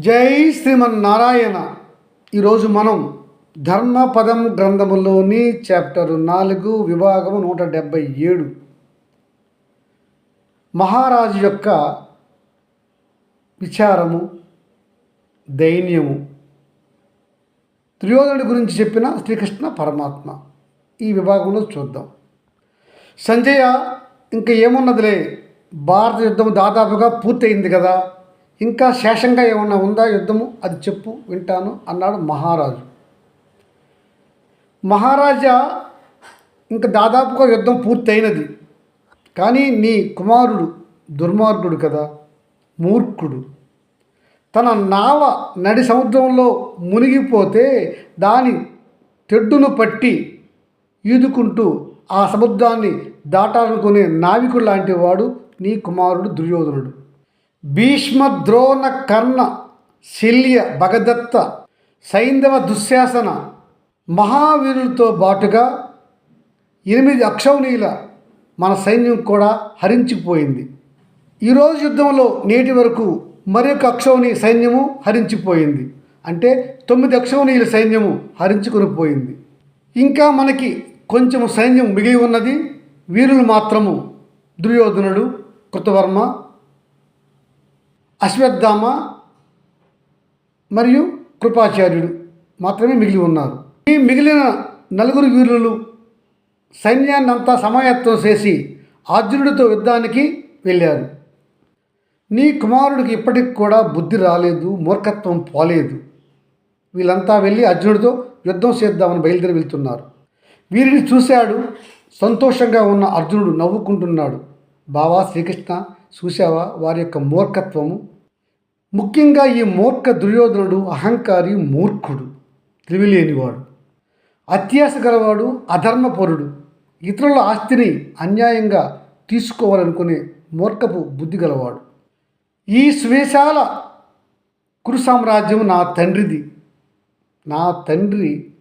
జై శ్రీమన్నారాయణ. ఈరోజు మనం ధర్మపదం గ్రంథములోని చాప్టర్ నాలుగు విభాగము నూట డెబ్భై ఏడు. మహారాజు యొక్క విచారము దైన్యము దుర్యోధనుడి గురించి చెప్పిన శ్రీకృష్ణ పరమాత్మ. ఈ విభాగంలో చూద్దాం. సంజయ ఇంకా ఏమున్నదిలే? భారత యుద్ధం దాదాపుగా పూర్తయింది కదా? ఇంకా శేషంగా ఏమన్నా ఉందా యుద్ధము? అది చెప్పు వింటాను అన్నాడు మహారాజు. మహారాజా ఇంకా దాదాపుగా యుద్ధం పూర్తయినది. కానీ నీ కుమారుడు దుర్మార్గుడు కదా మూర్ఖుడు. తన నావ నడి సముద్రంలో మునిగిపోతే దాని తెడ్డును పట్టి ఈదుకుంటూ ఆ సముద్రాన్ని దాటాలనుకునే నావికుడు లాంటి వాడు నీ కుమారుడు దుర్యోధనుడు. భీష్మ ద్రోణ కర్ణ శల్య భగదత్త సైంధవ దుశ్శాసన మహావీరులతో బాటుగా ఎనిమిది అక్షౌనీల మన సైన్యం కూడా హరించిపోయింది. ఈరోజు యుద్ధంలో నేటి వరకు మరొక అక్షౌని సైన్యము హరించిపోయింది. అంటే తొమ్మిది అక్షౌనీయుల సైన్యము హరించుకుని పోయింది. ఇంకా మనకి కొంచెం సైన్యం మిగిలి ఉన్నది. వీరులు మాత్రము దుర్యోధనుడు కృతవర్మ అశ్వత్థామ మరియు కృపాచార్యుడు మాత్రమే మిగిలి ఉన్నారు. ఈ మిగిలిన నలుగురు వీరులు సైన్యాన్ని అంతా సమాయత్తం చేసి అర్జునుడితో యుద్ధానికి వెళ్ళారు. నీ కుమారుడికి ఇప్పటికి కూడా బుద్ధి రాలేదు మూర్ఖత్వం పోలేదు. వీళ్ళంతా వెళ్ళి అర్జునుడితో యుద్ధం చేద్దామని బయలుదేరి వెళ్తున్నారు. వీరిని చూశాడు సంతోషంగా ఉన్న అర్జునుడు నవ్వుకుంటున్నాడు. బావా శ్రీకృష్ణ చూశావా? వారి యొక్క మూర్ఖత్వము ముఖ్యంగా ఈ మూర్ఖ దుర్యోధనుడు అహంకారి మూర్ఖుడు తెలివిలేనివాడు అత్యాస గలవాడు అధర్మపరుడు. ఇతరుల ఆస్తిని అన్యాయంగా తీసుకోవాలనుకునే మూర్ఖపు బుద్ధి గలవాడు ఈ స్వేశాల కురు సామ్రాజ్యం నా తండ్రిది. నా తండ్రి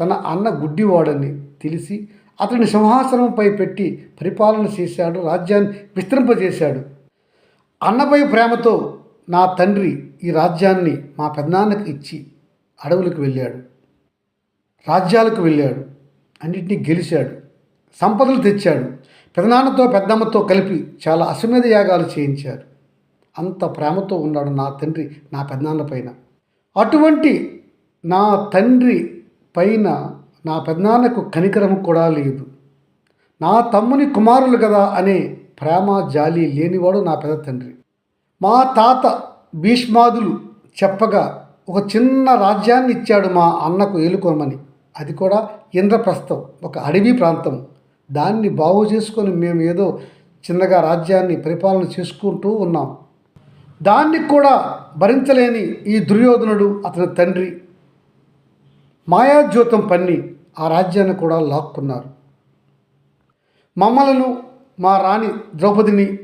తన అన్న గుడ్డివాడని తెలిసి అతని సింహాసనంపై పెట్టి పరిపాలన చేశాడు రాజ్యాన్ని విస్తరింపజేశాడు. అన్నపై ప్రేమతో నా తండ్రి ఈ రాజ్యాన్ని మా పెద్దనాన్నకి ఇచ్చి అడవులకు వెళ్ళాడు రాజ్యాలకు వెళ్ళాడు అన్నింటినీ గెలిచాడు సంపదలు తెచ్చాడు పెదనాన్నతో పెద్దమ్మతో కలిపి చాలా అశ్వమేధ యాగాలు చేయించారు. అంత ప్రేమతో ఉన్నాడు నా తండ్రి నా పెద్దనాన్న పైన. అటువంటి నా తండ్రి పైన నా పెద్దనాన్నకు కనికరం కూడా లేదు. నా తమ్ముని కుమారులు కదా అనే ప్రేమ జాలి లేనివాడు నా పెద్ద తండ్రి. మా తాత భీష్మాదులు చెప్పగా ఒక చిన్న రాజ్యాన్ని ఇచ్చాడు మా అన్నకు ఏలుకోమని. అది కూడా ఇంద్రప్రస్థం ఒక అడవి ప్రాంతం. దాన్ని బాగు చేసుకొని మేము ఏదో చిన్నగా రాజ్యాన్ని పరిపాలన చేసుకుంటూ ఉన్నాం. దాన్ని కూడా భరించలేని ఈ దుర్యోధనుడు అతని తండ్రి మాయాజ్యోతం పన్ని ఆ రాజ్యాన్ని కూడా లాక్కున్నారు. మమ్మలను మా రాణి ద్రౌపదిని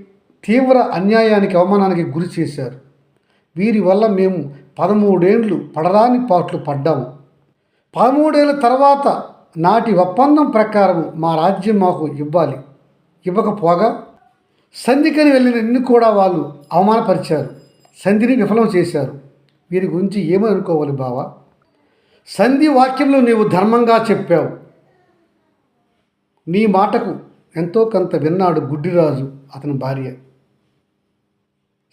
తీవ్ర అన్యాయానికి అవమానానికి గురి చేశారు. వీరి వల్ల మేము పదమూడేండ్లు పడరాని పాట్లు పడ్డాము. పదమూడేళ్ళ తర్వాత నాటి ఒప్పందం ప్రకారం మా రాజ్యం మాకు ఇవ్వాలి. ఇవ్వకపోగా సంధికని వెళ్ళిన నిన్ను కూడా వాళ్ళు అవమానపరిచారు. సంధిని విఫలం చేశారు. వీరి గురించి ఏమని అనుకోవాలి బావా? సంధి వాక్యంలో నీవు ధర్మంగా చెప్పావు. నీ మాటకు ఎంతో కొంత విన్నాడు గుడ్డిరాజు అతని భార్య.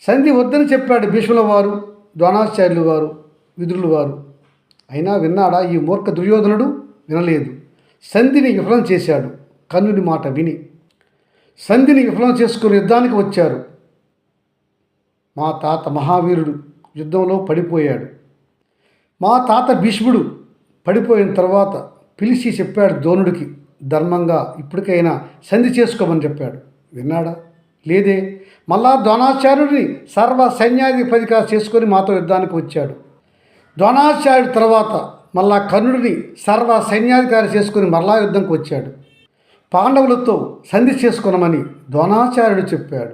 సంధి వద్దని చెప్పాడు భీష్ముల వారు ద్రోణాచార్యులు వారు విదురుల వారు. అయినా విన్నాడా ఈ మూర్ఖ దుర్యోధనుడు? వినలేదు. సంధిని విఫలం చేశాడు. కన్నుని మాట విని. సంధిని విఫలం చేసుకుని యుద్ధానికి వచ్చారు. మా తాత మహావీరుడు యుద్ధంలో పడిపోయాడు. మా తాత భీష్ముడు పడిపోయిన తర్వాత పిలిచి చెప్పాడు ద్రోణుడికి ధర్మంగా ఇప్పటికైనా సంధి చేసుకోమని చెప్పాడు. విన్నాడా? లేదే? మళ్ళా ద్రోణాచార్యుడిని సర్వ సైన్యాధిపతిగా చేసుకొని మాతో యుద్ధానికి వచ్చాడు. ద్రోణాచార్యుడి తర్వాత మళ్ళా కర్ణుడిని సర్వ సైన్యాధికారి చేసుకొని మరలా యుద్ధంకి వచ్చాడు. పాండవులతో సంధి చేసుకునమని ద్రోణాచార్యుడు చెప్పాడు.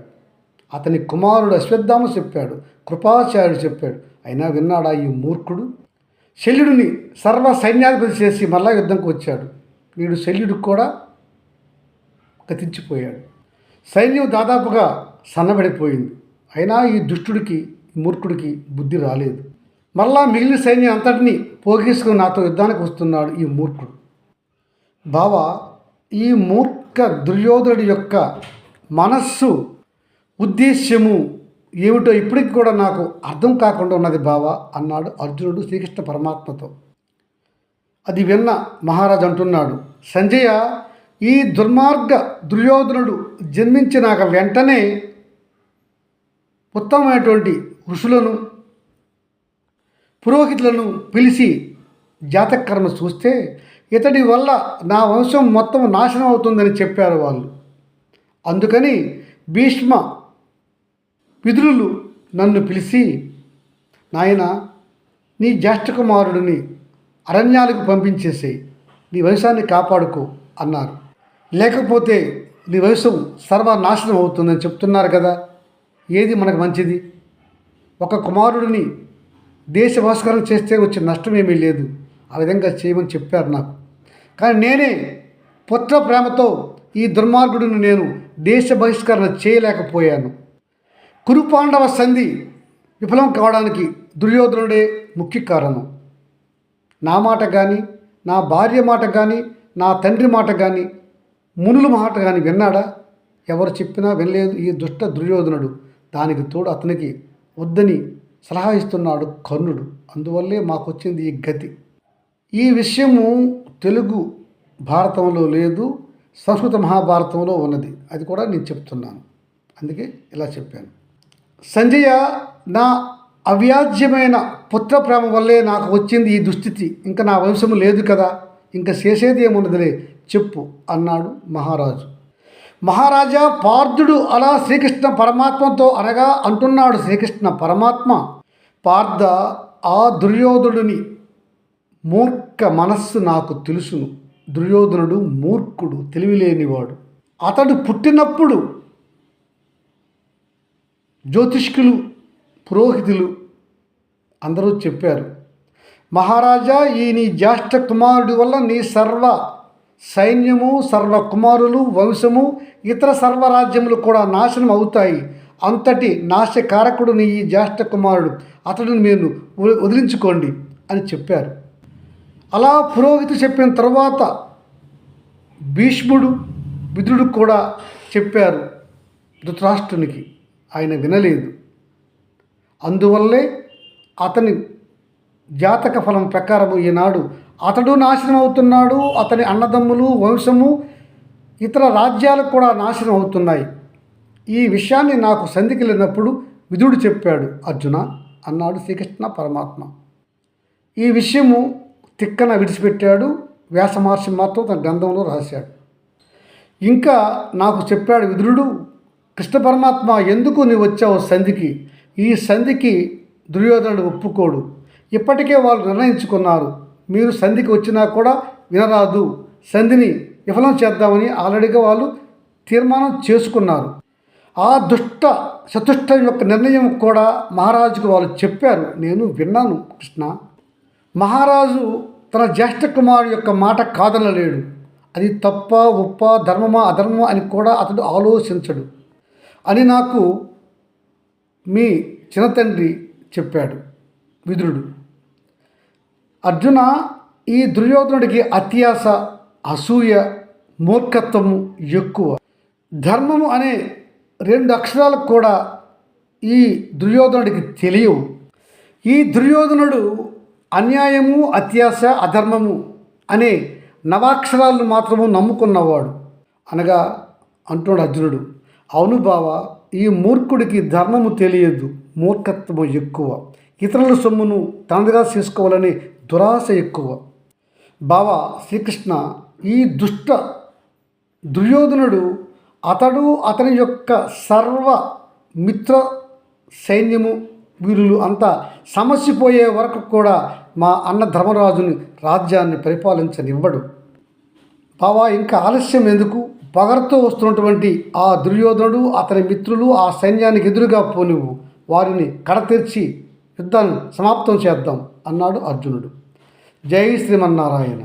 అతని కుమారుడు అశ్వత్థామ చెప్పాడు. కృపాచార్యుడు చెప్పాడు. అయినా విన్నాడా ఈ మూర్ఖుడు? శల్యుడిని సర్వ సైన్యాధిపతి చేసి మళ్ళా యుద్ధంకి వచ్చాడు. వీడు శల్యుడికి కూడా గతించిపోయాడు. సైన్యం దాదాపుగా సన్నబడిపోయింది. అయినా ఈ దుష్టుడికి ఈ మూర్ఖుడికి బుద్ధి రాలేదు. మరలా మిగిలిన సైన్యం అంతటినీ పోగేసుకుని నాతో యుద్ధానికి వస్తున్నాడు ఈ మూర్ఖుడు. బావా ఈ మూర్ఖ దుర్యోధనుడి యొక్క మనస్సు ఉద్దేశ్యము ఏమిటో ఇప్పటికి కూడా నాకు అర్థం కాకుండా ఉన్నది బావా అన్నాడు అర్జునుడు శ్రీకృష్ణ పరమాత్మతో. అది విన్న మహారాజు అంటున్నాడు సంజయ ఈ దుర్మార్గ దుర్యోధనుడు జన్మించినాక వెంటనే ఉత్తమమైనటువంటి ఋషులను పురోహితులను పిలిచి జాతకర్మ చూస్తే ఇతడి వల్ల నా వంశం మొత్తం నాశనం అవుతుందని చెప్పారు వాళ్ళు. అందుకని భీష్మ విధులు నన్ను పిలిచి నాయన నీ జ్యేష్ఠ కుమారుడిని అరణ్యాలకు పంపించేసేయి నీ వంశాన్ని కాపాడుకో అన్నారు. లేకపోతే నీ వయసు సర్వనాశనం అవుతుందని చెప్తున్నారు కదా. ఏది మనకు మంచిది? ఒక కుమారుడిని దేశ బహిష్కరణ చేస్తే వచ్చే నష్టం ఏమీ లేదు. ఆ విధంగా చేయమని చెప్పారు నాకు. కానీ నేనే పుత్ర ప్రేమతో ఈ దుర్మార్గుడిని నేను దేశ బహిష్కరణ చేయలేకపోయాను. కురు పాండవ సంధి విఫలం కావడానికి దుర్యోధనుడే ముఖ్య కారణం. నా మాట కానీ నా భార్య మాట కానీ నా తండ్రి మాట కానీ మునుల మాట కానీ విన్నాడా? ఎవరు చెప్పినా వినలేదు. ఈ దుష్ట దుర్యోధనుడు దానికి తోడు అతనికి వద్దని సలహా ఇస్తున్నాడు కర్ణుడు. అందువల్లే మాకు వచ్చింది ఈ గతి. ఈ విషయము తెలుగు భారతంలో లేదు సంస్కృత మహాభారతంలో ఉన్నది. అది కూడా నేను చెప్తున్నాను. అందుకే ఇలా చెప్పాను. సంజయ నా అవ్యాజ్యమైన పుత్ర ప్రేమ వల్లే నాకు వచ్చింది ఈ దుస్థితి. ఇంకా నా వంశము లేదు కదా. ఇంకా చేసేది ఏమున్నదిలే చెప్పు అన్నాడు మహారాజు. మహారాజా పార్థుడు అలా శ్రీకృష్ణ పరమాత్మతో అనగా అంటున్నాడు శ్రీకృష్ణ పరమాత్మ. పార్థ ఆ దుర్యోధనుడిని మూర్ఖ మనస్సు నాకు తెలుసును. దుర్యోధనుడు మూర్ఖుడు తెలివిలేనివాడు. అతడు పుట్టినప్పుడు జ్యోతిష్కులు పురోహితులు అందరూ చెప్పారు మహారాజా ఈ నీ జ్యేష్ఠ కుమారుడి వల్ల నీ సర్వ సైన్యము సర్వ కుమారులు వంశము ఇతర సర్వరాజ్యములు కూడా నాశనం అవుతాయి. అంతటి నాశకారకుడు నీ ఈ జ్యేష్ఠ కుమారుడు. అతడిని మీరు వదిలించుకోండి అని చెప్పారు. అలా పురోహితు చెప్పిన తర్వాత భీష్ముడు విదురుడు కూడా చెప్పారు ధృతరాష్ట్రునికి. ఆయన వినలేదు. అందువల్లే అతని జాతక ఫలం ప్రకారము ఈనాడు అతడు నాశనం అవుతున్నాడు అతని అన్నదమ్ములు వంశము ఇతర రాజ్యాలకు కూడా నాశనం అవుతున్నాయి. ఈ విషయాన్ని నాకు సంధికెళ్ళినప్పుడు విధుడు చెప్పాడు అర్జున అన్నాడు శ్రీకృష్ణ పరమాత్మ. ఈ విషయము తిక్కన విడిచిపెట్టాడు వ్యాసమహర్షి మాత్రం తన గ్రంథంలో రాశాడు. ఇంకా నాకు చెప్పాడు విదురుడు కృష్ణ పరమాత్మ ఎందుకు నీవు వచ్చావు సంధికి? ఈ సంధికి దుర్యోధనుడు ఒప్పుకోడు. ఇప్పటికే వాళ్ళు నిర్ణయించుకున్నారు. మీరు సంధికి వచ్చినా కూడా వినరాదు. సంధిని విఫలం చేద్దామని ఆల్రెడీగా వాళ్ళు తీర్మానం చేసుకున్నారు. ఆ దుష్ట చతుష్ట యొక్క నిర్ణయం కూడా మహారాజుకు వాళ్ళు చెప్పారు. నేను విన్నాను కృష్ణ. మహారాజు తన జ్యేష్ఠ కుమారు యొక్క మాట కాదనలేడు. అది తప్ప ఉప్ప ధర్మమా అధర్మమా అని కూడా అతడు ఆలోచించడు అని నాకు మీ చిన్నతండ్రి చెప్పాడు. విదురుడు. అర్జున ఈ దుర్యోధనుడికి అత్యాస అసూయ మూర్ఖత్వము ఎక్కువ. ధర్మము అనే రెండు అక్షరాలకు కూడా ఈ దుర్యోధనుడికి తెలియవు. ఈ దుర్యోధనుడు అన్యాయము అత్యాస అధర్మము అనే నవాక్షరాలను మాత్రము నమ్ముకున్నవాడు. అనగా అంటున్నాడు అర్జునుడు అవును బావ ఈ మూర్ఖుడికి ధర్మము తెలియదు మూర్ఖత్వము ఎక్కువ. ఇతరుల సొమ్మును తనదిగా చేసుకోవాలనే దురాశ ఎక్కువ. బావ శ్రీకృష్ణ ఈ దుష్ట దుర్యోధనుడు అతడు అతని యొక్క సర్వ మిత్ర సైన్యము వీరులు అంతా సమస్యపోయే వరకు కూడా మా అన్న ధర్మరాజుని రాజ్యాన్ని పరిపాలించనివ్వడు. బావా ఇంకా ఆలస్యం ఎందుకు? పగరతో వస్తున్నటువంటి ఆ దుర్యోధనుడు అతని మిత్రులు ఆ సైన్యానికి ఎదురుగా పోనివ్వు. వారిని కడతెర్చి యుద్ధాన్ని సమాప్తం చేద్దాం అన్నాడు అర్జునుడు. జై శ్రీమన్నారాయణ.